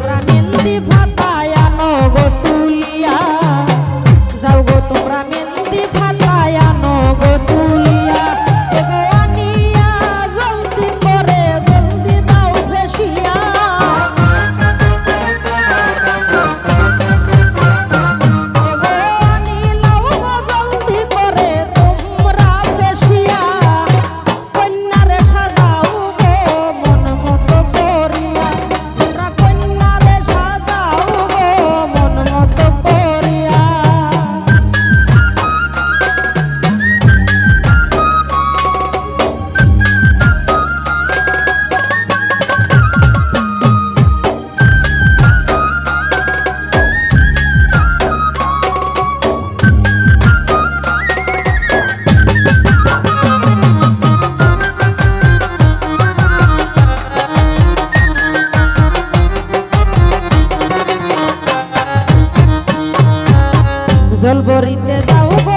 আমরা ভাত জলবরিতে যাও